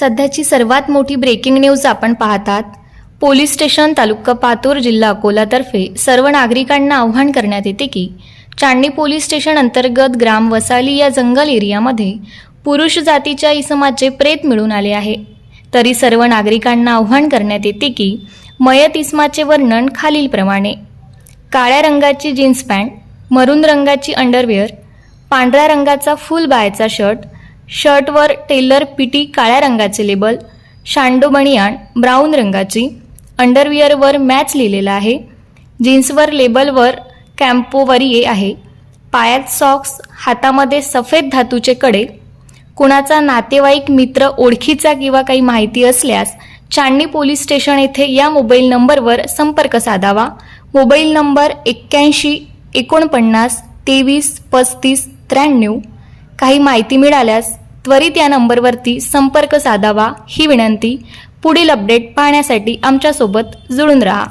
सध्याची सर्वात मोठी ब्रेकिंग न्यूज आपण पाहतात. पोलीस स्टेशन तालुका पातूर जिल्हा अकोलातर्फे सर्व नागरिकांना आव्हान करण्यात येते की चांदणी पोलीस स्टेशन अंतर्गत ग्राम वसाली या जंगल एरियामध्ये पुरुष जातीच्या इसमाचे प्रेत मिळून आले आहे. तरी सर्व नागरिकांना आव्हान करण्यात येते की मयत इसमाचे वर्णन खालीलप्रमाणे काळ्या रंगाची जीन्स पॅन्ट मरून रंगाची अंडरवेअर पांढऱ्या रंगाचा फुल बायचा शर्ट शर्टवर टेलर पिटी काळ्या रंगाचे लेबल शांडो बनियान ब्राऊन रंगाची अंडरविअरवर मॅच लिहिलेला आहे. जीन्सवर लेबलवर कॅम्पोवरिये आहे. पायात सॉक्स हातामध्ये सफेद धातूचे कडे. कुणाचा नातेवाईक मित्र ओळखीचा किंवा काही माहिती असल्यास चांदणी पोलीस स्टेशन येथे या मोबाईल नंबरवर संपर्क साधावा. मोबाईल नंबर एक्क्याऐंशी एकोणपन्नास तेवीस पस्तीस त्र्याण्णव. काही माहिती मिळाल्यास त्वरित या नंबरवरती संपर्क साधावा ही विनंती. पुढील अपडेट पाहण्यासाठी आमच्यासोबत जुळून राहा.